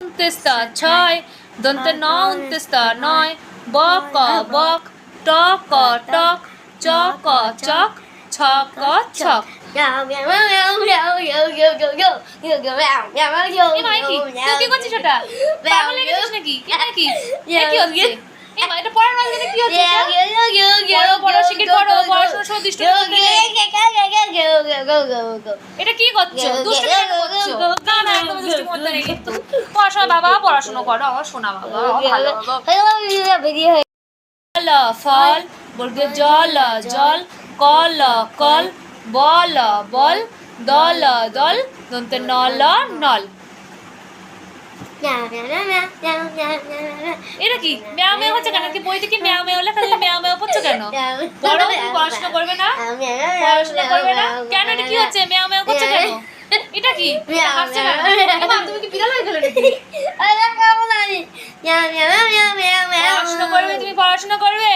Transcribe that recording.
উনতেস্তা ছয় দন্তে ন উনতেস্তা নয় ব ক বক ট ক টক চ ক চক ছ ক ছক হয়ে। এটা কি করছ দুষ্টুমি কেন করছ না না একদম দুষ্টুমি করতে নেই কিন্তু পড়াশোনা বাবা পড়াশোনা করো আমার শোনা বাবা ভালো ফল ফল বর্গে জল জল কল কল বল বল দল দল দন্তে নল নল এটা কি ম্যাও ম্যাও হচ্ছে কেন কি বইতে কি ম্যাও ম্যাও লেখা আছে ম্যাও ম্যাও করছ কেন বড় তুমি পড়াশোনা করবে না পড়াশোনা করবে না কেন এটা কি হচ্ছে ম্যাও ম্যাও করছ কেন এটা কি? হাসছে মা, তুমি কি বিড়াল হয়ে গেলে নাকি? পড়াশোনা করবে তুমি পড়াশোনা করবে?